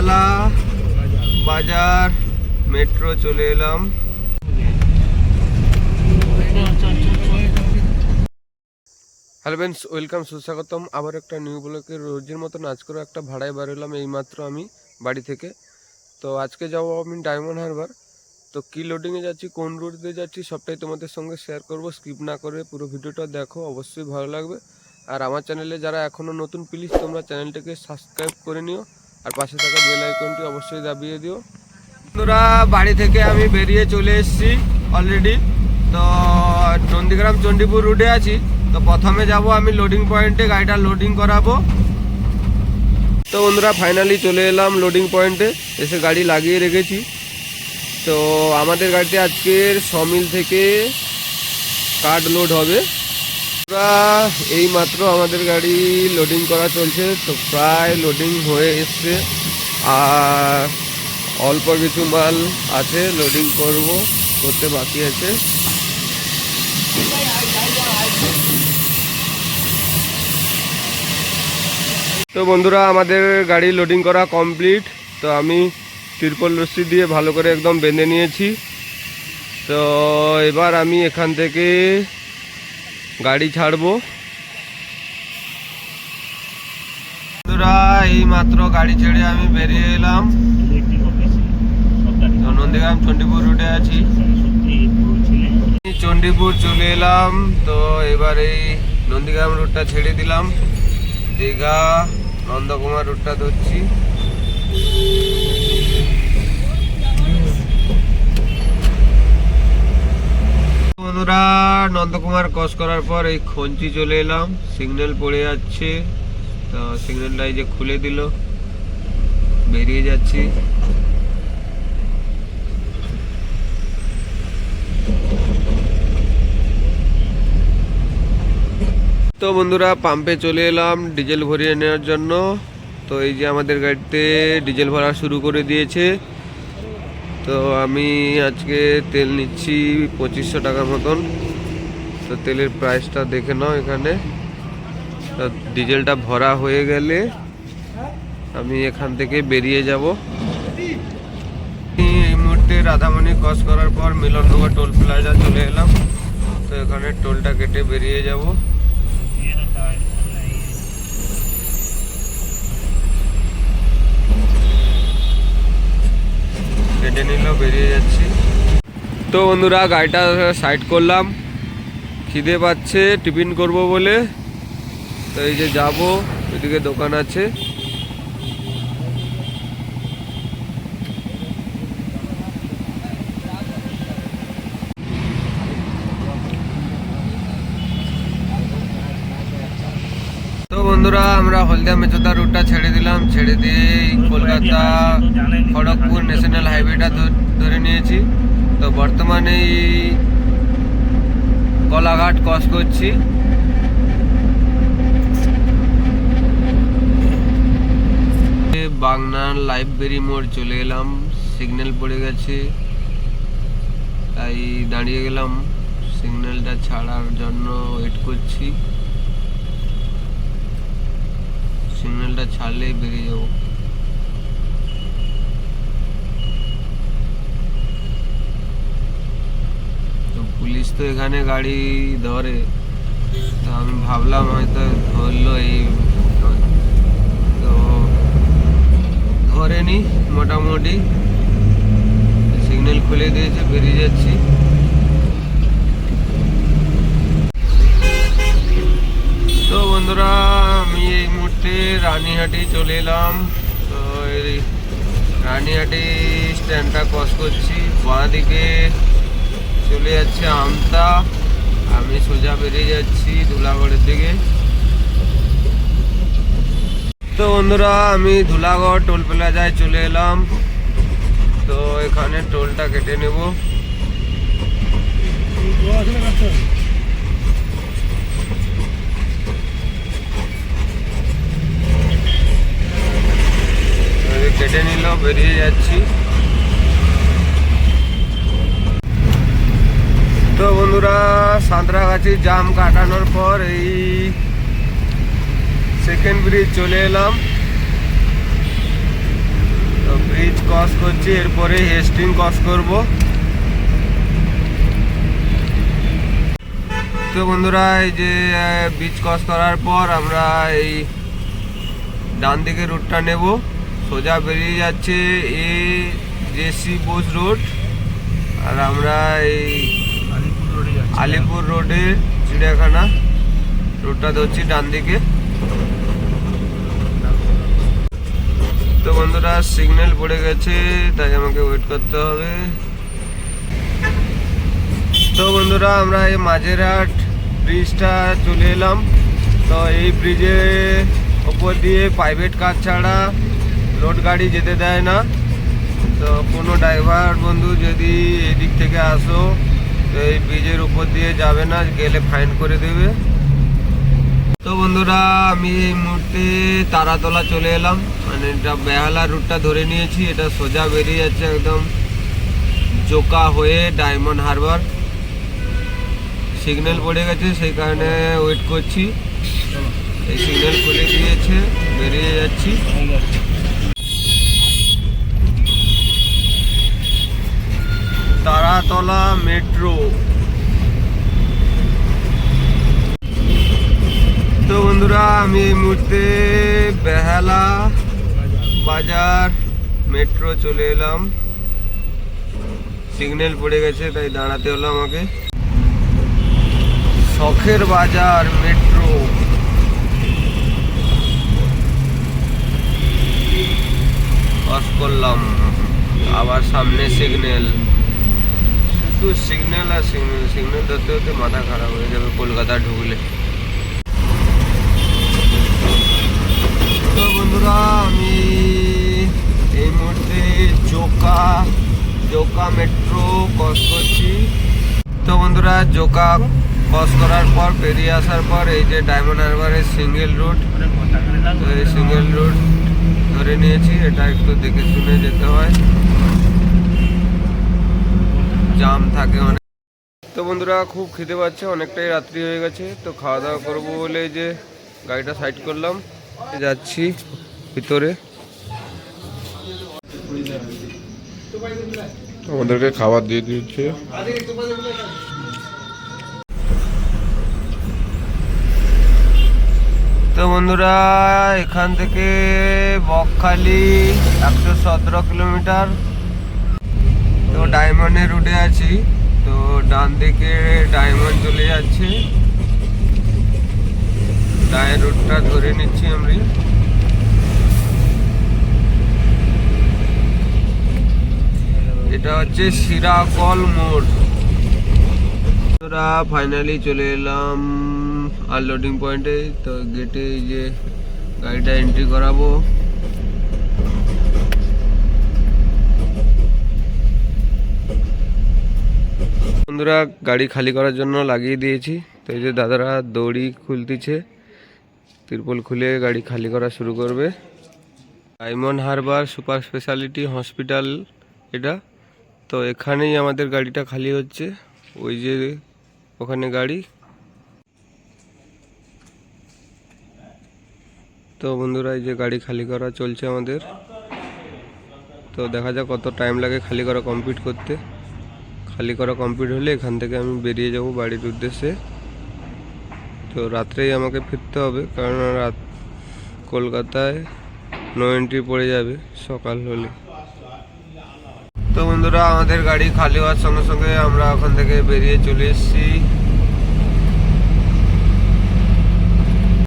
বেহালা বাজার, মেট্রো, চলে এলাম। হ্যালো ফ্রেন্ডস ওয়েলকাম সুস্বাগতম। আবার একটা নিউ ব্লকে রোজের মতন আজকেরও একটা ভাড়ায় বেরোলাম এইমাত্র আমি বাড়ি থেকে। তো আজকে যাব আমি ডায়মন্ড হারবার তো কী লোডিংয়ে যাচ্ছি, কোন রুট দিয়ে যাচ্ছি, সবটাই তোমাদের সঙ্গে শেয়ার করব। স্কিপ না করে পুরো ভিডিওটা দেখো, অবশ্যই ভালো লাগবে। আর আমার চ্যানেলে যারা এখনও নতুন প্লিজ তোমরা চ্যানেলটাকে সাবস্ক্রাইব করে নিও। আর পাশে থাকা বেল আইকনটি অবশ্যই দাবিয়ে দিও। বন্ধুরা, বাড়ি থেকে আমি বেরিয়ে চলে এসেছি অলরেডি তো, নন্দীগ্রাম চণ্ডীপুর রুটে আছি। তো প্রথমে যাব আমি লোডিং পয়েন্টে গাড়িটা লোডিং করাবো। তো বন্ধুরা ফাইনালি চলে এলাম লোডিং পয়েন্টে এসে গাড়ি লাগিয়ে রেখেছি। তো আমাদের গাড়িতে আজকের সমিল থেকে কার্ড লোড হবে। এই মাত্র আমাদের গাড়ি লোডিং করা চলছে, তো প্রায় লোডিং হয়ে এসছে। আর অল্প কিছু মাল আছে লোডিং করব, করতে বাকি আছে। তো বন্ধুরা, আমাদের গাড়ি লোডিং করা কমপ্লিট তো আমি তিরপল রশ্মি দিয়ে ভালো করে একদম বেঁধে নিয়েছি। তো এবার আমি এখান থেকে গাড়ি ছাড়বো। বন্ধুরা এই মাত্র গাড়ি ছেড়ে আমি বেরিয়ে এলাম। নন্দীগ্রাম চণ্ডীপুর রুটে আছি। চণ্ডীপুর চলে এলাম তো এবার এই নন্দীগ্রাম রুটটা ছেড়ে দিলাম। দীঘা নন্দকুমার রুটটা ধরছি। বন্ধুরা, নন্দকুমার ক্রস করার পর এই খঞ্চি চলে এলাম। সিগন্যাল পড়ে যাচ্ছে। তো সিগন্যালটা এই যে খুলে দিল। বেরিয়ে যাচ্ছি। তো বন্ধুরা পাম্পে চলে এলাম ডিজেল ভরিয়ে নেওয়ার জন্য। তো এই যে আমাদের গাড়িতে ডিজেল ভরা শুরু করে দিয়েছে। তো আমি আজকে তেল নিচ্ছি পঁচিশশো টাকার মতন। তো তেলের প্রাইসটা দেখে নাও এখানে। তো ডিজেলটা ভরা হয়ে গেলে আমি এখান থেকে বেরিয়ে যাব। এই মুহূর্তে রাধামণি ক্রস করার পর মিলননগর টোল প্লাজা চলে এলাম। তো এখানে টোলটা কেটে বেরিয়ে যাব কেটে নিল বেরিয়ে যাচ্ছি। তো বন্ধুরা, গাড়িটা সাইড করলাম। খিদে পাচ্ছে, টিফিন করব বলে। তো এই যে যাব, ওইদিকে দোকান আছে। বন্ধুরা, আমরা হলদিয়া মেচোদা রুটটা ছেড়ে দিলাম। ছেড়ে দিয়ে কলকাতা, খড়গপুর ন্যাশনাল হাইওয়েটা ধরে নিয়েছি। তো বর্তমানে এই কলাঘাট ক্রস করছি। বাগনান লাইব্রেরি মোড় চলে এলাম, সিগন্যাল পড়ে গেছে। তাই দাঁড়িয়ে গেলাম, সিগন্যালটা ছাড়ার জন্য ওয়েট করছি। সিগন্যালটা ছাড়লেই বেরিয়ে যাব তো পুলিশ তো এখানে গাড়ি ধরে। তো আমি ভাবলাম হয়তো ধরলো এই তো ধরেনি মোটামুটি। সিগন্যাল খুলে দিয়েছে, বেরিয়ে যাচ্ছি। তো বন্ধুরা, আমি এই মুহূর্তে রানীহাটি চলে এলাম। তো এই রানীহাটি স্ট্যান্ডটা ক্রস করছি। বাঁ দিকে চলে যাচ্ছে আমতা। আমি সোজা বেরিয়ে যাচ্ছি ধুলাগড়ের দিকে। তো বন্ধুরা, আমি ধুলাগড় টোল প্লাজায় চলে এলাম। তো এখানে টোলটা কেটে নেব। কেটে নিল, বেরিয়ে যাচ্ছি। তো বন্ধুরা, সাঁতরাগাছি জাম কাটানোর পর এই সেকেন্ড ব্রিজ চলে এলাম। তো ব্রিজ ক্রস করছি, এরপরে হেস্টিং ক্রস করব। তো বন্ধুরা, এই যে ব্রিজ ক্রস করার পর আমরা এই ডান দিকে রুটটা নেব। সোজা বেরিয়ে যাচ্ছে এ জেসি বোস রোড আর আমরা এই আলিপুর রোডে চিড়িয়াখানা। রোডটা ধরছি ডান দিকে। তো বন্ধুরা সিগন্যাল পড়ে গেছে, তাই আমাকে ওয়েট করতে হবে। তো বন্ধুরা, আমরা এই মাঝেরহাট ব্রিজটা চলে এলাম। তো এই ব্রিজের ওপর দিয়ে প্রাইভেট কার ছাড়া লোড গাড়ি যেতে দেয় না। তো কোনো ড্রাইভার বন্ধু যদি এদিক থেকে আসো এই ব্রিজের উপর দিয়ে যাবে না, গেলে ফাইন করে দেবে। তো বন্ধুরা, আমি এই মুহূর্তে তারাতলা চলে এলাম। মানে এটা বেহালা রুটটা ধরে নিয়েছি, এটা সোজা বেরিয়ে যাচ্ছে একদম জোকা হয়ে ডায়মন্ড হারবার সিগন্যাল পড়ে গেছে, সেই কারণে ওয়েট করছি। এই সিগন্যাল খুলে দিয়েছে বেরিয়ে যাচ্ছি। তারাতলা মেট্রো। তো বন্ধুরা, আমি এই মুহূর্তে বেহালা বাজার মেট্রো চলে এলাম। সিগন্যাল পড়ে গেছে, তাই দাঁড়াতে হলো আমাকে। শখের বাজার মেট্রো। পাস করলাম। আবার সামনে সিগন্যাল। শুধু সিগন্যাল আর সিগন্যাল সিগন্যাল ধরতে ধরতে মাথা খারাপ হয়ে যাবে, কলকাতা ঢুকলে। তো বন্ধুরা, আমি এই মুহূর্তে জোকা জোকা মেট্রো ক্রস করছি। তো বন্ধুরা, জোকা ক্রস করার পর বেরিয়ে আসার পর, এই যে ডায়মন্ড হারবারের সিঙ্গেল রুট তো এই সিঙ্গেল রুট ধরে নিয়েছি, এটা একটু দেখে শুনে যেতে হয়। জাম থাকে অনেক। তো বন্ধুরা খুব খেতে পাচ্ছে অনেকটাই রাত্রি হয়ে গেছে। তো খাওয়া দাওয়া করব বলে যে গাড়িটা সাইড করলাম যাচ্ছি ভিতরে। আমাদেরকে খাবার দিয়ে দিচ্ছে। তো বন্ধুরা এখান থেকে বকখালি একশো সতেরো কিলোমিটার। তো ডায়মন্ডের রুটে আছি। তো ডান দিকে ডায়মন্ড চলে যাচ্ছে। ডায়ের রুটটা ধরে নিচ্ছি আমি। এটা হচ্ছে সিরাকল মোড়। তোরা ফাইনালি চলে এলাম আনলোডিং পয়েন্টে তো গেটে যে গাড়িটা এন্ট্রি করাবো। বন্ধুরা গাড়ি খালি করার জন্য লাগিয়ে দিয়েছি। তো এই যে দাদারা দড়ি খুলতেছে, তিরপল খুলে গাড়ি খালি করা শুরু করবে। Diamond Harbour super speciality hospital এটা। তো এখানেই আমাদের গাড়িটা খালি হচ্ছে, ওই যে ওখানে গাড়ি। তো বন্ধুরা এই যে গাড়ি খালি করা চলছে আমাদের। তো দেখা যাক কত টাইম লাগে খালি করা কমপ্লিট করতে। খালি করা কমপ্লিট হলে এখান থেকে আমি বেরিয়ে যাব বাড়ির উদ্দেশ্যে। তো রাত্রেই আমাকে ফিরতে হবে, কারণ রাত কলকাতায় নো এন্ট্রি পড়ে যাবে সকাল হলে। তো বন্ধুরা, আমাদের গাড়ি খালি হওয়ার সঙ্গে সঙ্গে আমরা ওখান থেকে বেরিয়ে চলে এসেছি।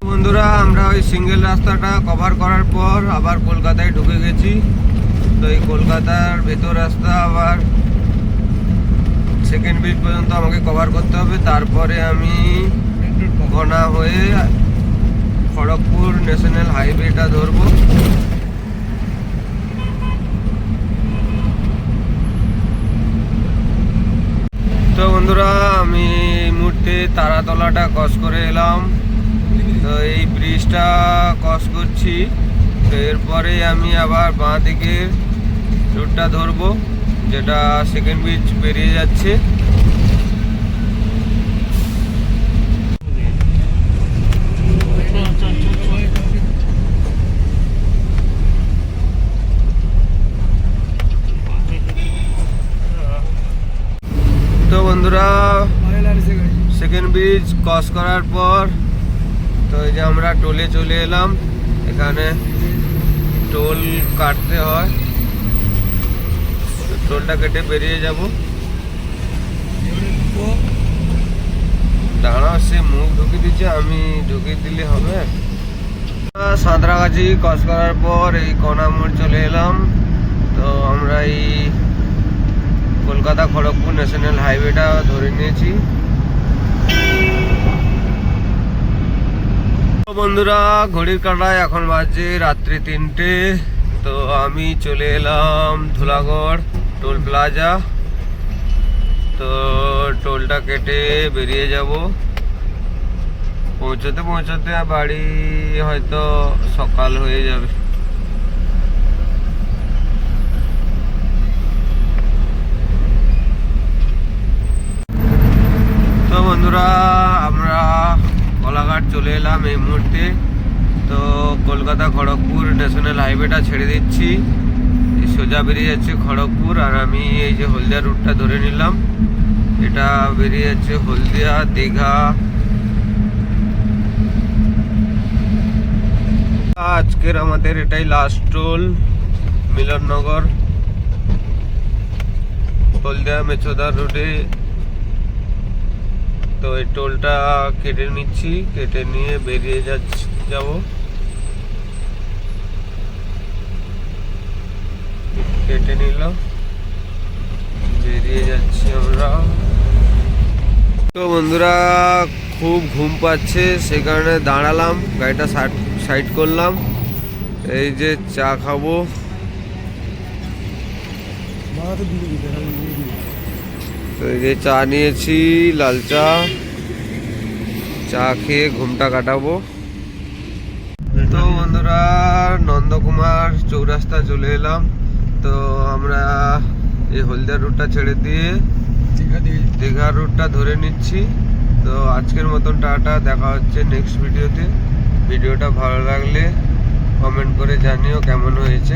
বন্ধুরা, আমরা ওই সিঙ্গেল রাস্তাটা কভার করার পর আবার কলকাতায় ঢুকে গেছি। তো এই কলকাতার ভেতর রাস্তা আবার সেকেন্ড ব্রিজ পর্যন্ত আমাকে কভার করতে হবে। তারপরে আমি ঘনা হয়ে খড়গপুর ন্যাশনাল হাইওয়েটা ধরবো। তো বন্ধুরা, আমি মুহূর্তে তারাতলাটা ক্রস করে এলাম। তো এই ব্রিজটা ক্রস করছি। তো এরপরে আমি আবার বাঁ দিকে রুটটা ধরবো। যেটা সেকেন্ড ব্রিজ বেরিয়ে যাচ্ছে। তো বন্ধুরা সেকেন্ড ব্রিজ ক্রস করার পর, তো এই যে আমরা টোলে চলে এলাম। এখানে টোল কাটতে হয়। টোলটা কেটে বেরিয়ে যাব। দাঁড়াও, সে মুখ ঢুকিয়ে দিচ্ছে আমি ঢুকিয়ে দিলে হবে। সাঁতরাগাছি ক্রস করার পর এই কণা মোড় চলে এলাম। তো আমরা এই কলকাতা খড়গপুর ন্যাশনাল হাইওয়েটা ধরে নিয়েছি। বন্ধুরা, ঘড়ির কাঁটায় এখন বাজে রাত্রি তিনটে। তো আমি চলে এলাম ধুলাগড়। Toll plaza. তো টোলটা কেটে বেরিয়ে যাব। পৌঁছতে পৌঁছতে বাড়ি হয়তো সকাল হয়ে যাবে। তো বন্ধুরা, আমরা কোলাঘাট চলে এলাম এই মুহূর্তে। তো কলকাতা খড়গপুর ন্যাশনাল হাইওয়েটা ছেড়ে দিচ্ছি। সোজা বেরিয়ে যাচ্ছে খড়গপুর আর আমি এই যে হলদিয়া রুটটা ধরে নিলাম। এটা বেরিয়ে যাচ্ছে হলদিয়া, দীঘা। আজকের আমাদের এটাই লাস্ট টোল মিলননগর। হলদিয়া মেছোদার রোডে তো এই টোলটা কেটে নিচ্ছি, কেটে নিয়ে বেরিয়ে যাচ্ছি, যাব। কেটে নিলাম। বেরিয়ে যাচ্ছি আমরা। তো বন্ধুরা, খুব ঘুম পাচ্ছে সেই কারণে দাঁড়ালাম, গাড়িটা সাইড করলাম। এই যে চা খাব। তো এই যে চা নিয়েছি, লাল চা। চা খেয়ে ঘুমটা কাটাবো। তো বন্ধুরা, নন্দকুমার চৌরাস্তা চলে এলাম। তো আমরা এই হলদিয়া রুটটা ছেড়ে দিয়ে দীঘা রুটটা ধরে নিচ্ছি। তো আজকের মতন টাটা দেখা হচ্ছে নেক্সট ভিডিওতে ভিডিওটা ভালো লাগলে কমেন্ট করে জানিও কেমন হয়েছে।